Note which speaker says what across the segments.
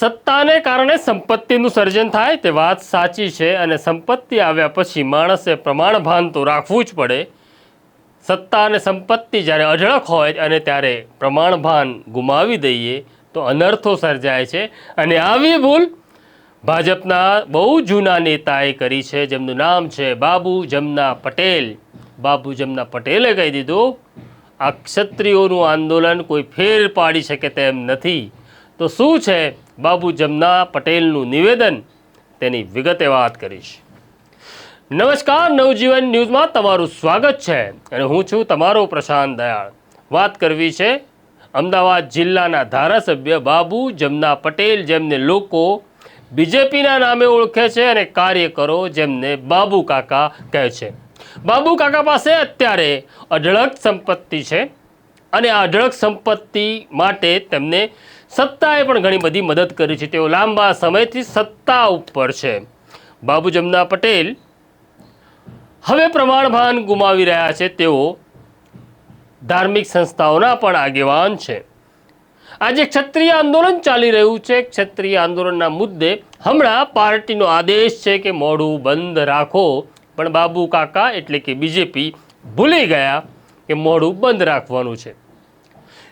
Speaker 1: સત્તાને કારણે સંપત્તિનું સર્જન થાય તે વાત સાચી છે અને સંપત્તિ આવ્યા પછી માણસે પ્રમાણભાન તો રાખવું જ પડે. સત્તા અને સંપત્તિ જ્યારે અઢળક હોય અને ત્યારે પ્રમાણભાન ગુમાવી દઈએ તો અનર્થો સર્જાય છે. અને આવી ભૂલ ભાજપના બહુ જૂના નેતાએ કરી છે, જેમનું નામ છે બાબુ જમના પટેલ. બાબુ જમના પટેલે કહી દીધું, આ ક્ષત્રિયોનું આંદોલન કોઈ ફેર પાડી શકે તેમ નથી. તો શું છે? બાબુ જમના પટેલનું નિવેદન તેની વિગતે વાત કરીશ. નમસ્કાર, નવજીવન ન્યૂઝમાં તમારું સ્વાગત છે અને હું છું તમારો પ્રશાંત દયાળ. વાત કરવી છે અમદાવાદ જિલ્લાના ધારાસભ્ય બાબુ જમના પટેલ જેમને લોકો બીજેપીના નામે ઓળખે છે અને કાર્યકરો જેમને બાબુ કાકા કહે છે. બાબુ કાકા પાસે અત્યારે અઢળક સંપત્તિ છે અને આ અઢળક સંપત્તિ માટે તેમને સત્તાએ પણ ઘણી બધી મદદ કરી છે. તેઓ લાંબા સમયથી સત્તા ઉપર છે. બાબુ જમના પટેલ હવે પ્રમાણભાન ગુમાવી રહ્યા છે. તેઓ ધાર્મિક સંસ્થાઓના પણ આગેવાન છે. આજે ક્ષત્રિય આંદોલન ચાલી રહ્યું છે. ક્ષત્રિય આંદોલનના મુદ્દે હમણાં પાર્ટીનો આદેશ છે કે મોઢું બંધ રાખો. પણ બાબુ કાકા એટલે કે બીજેપી ભૂલી ગયા કે મોઢું બંધ રાખવાનું છે.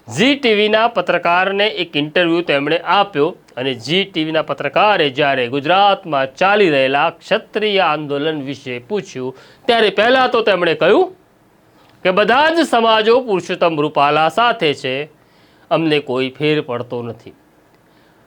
Speaker 1: ઝી ટીવીના પત્રકારને એક ઇન્ટરવ્યૂ તેમણે આપ્યો અને ઝી ટીવીના પત્રકારે જ્યારે ગુજરાતમાં ચાલી રહેલા ક્ષત્રિય આંદોલન વિશે પૂછ્યું, ત્યારે પહેલાં તો તેમણે કહ્યું કે બધા જ સમાજો પુરુષોત્તમ રૂપાલા સાથે છે, અમને કોઈ ફેર પડતો નથી.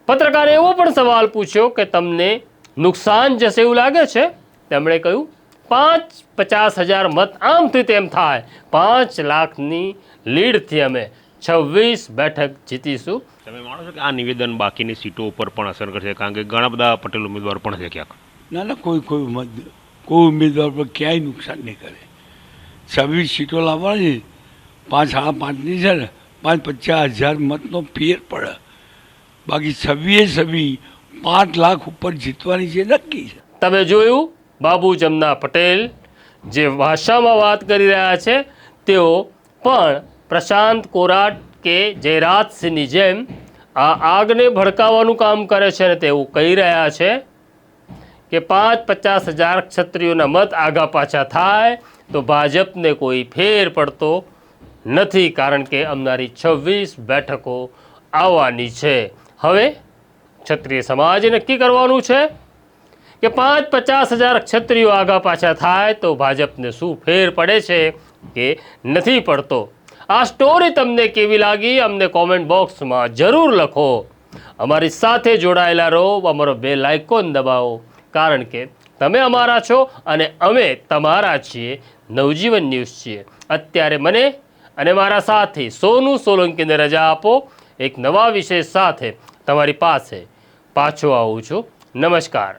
Speaker 1: પત્રકારે એવો પણ સવાલ પૂછ્યો કે તમને નુકસાન જશે એવું લાગે છે? તેમણે કહ્યું, પાંચ પચાસ હજાર મત આમથી તેમ થાય, પાંચ લાખની લીડથી અમે છવ્વીસ બેઠક જીતીશું.
Speaker 2: તમે માનો છો કે આ નિવેદન બાકીની સીટો ઉપર પણ અસર કરશે? કારણ કે ઘણા બધા પટેલ ઉમેદવાર પણ છે ક્યાંક.
Speaker 3: ના ના કોઈ કોઈ કોઈ ઉમેદવાર પર ક્યાંય નુકસાન નહીં કરે. છવ્વીસ સીટો લાવવાની પાંચ સાડા પાંચની છે ને પાંચ પચાસ હજાર મતનો ફેર પડે. બાકી છવ્વીએ છવ્વી પાંચ લાખ ઉપર જીતવાની છે નક્કી છે.
Speaker 1: તમે જોયું બાબુ જમના પટેલ જે ભાષામાં વાત કરી રહ્યા છે તેઓ પણ પ્રશાંત કોરાટ કે જયરાજસિંહની જેમ આ આગને ભડકાવવાનું કામ કરે છે અને તેવું કહી રહ્યા છે કે પાંચ પચાસ હજાર ક્ષત્રિયોના મત આગા પાછા થાય તો ભાજપને કોઈ ફેર પડતો નથી કારણ કે અમનારી છવ્વીસ બેઠકો આવવાની છે. હવે ક્ષત્રિય સમાજે નક્કી કરવાનું છે કે પાંચ પચાસ હજાર ક્ષત્રિયો આગા પાછા થાય તો ભાજપને શું ફેર પડે છે કે નથી પડતો? આ સ્ટોરી તમને કેવી લાગી? અમને કોમેન્ટ બોક્સમાં જરૂર લખો. અમારી સાથે જોડાયેલા રહો, અમારો બે લાઇકોન દબાવો. કારણ કે તમે અમારા છો અને અમે તમારા છીએ. નવજીવન ન્યૂઝ છીએ. અત્યારે મને અને મારા સાથી સોનું સોલંકીને રજા આપો. એક નવા વિષય સાથે તમારી પાસે પાછો આવું છું. નમસ્કાર.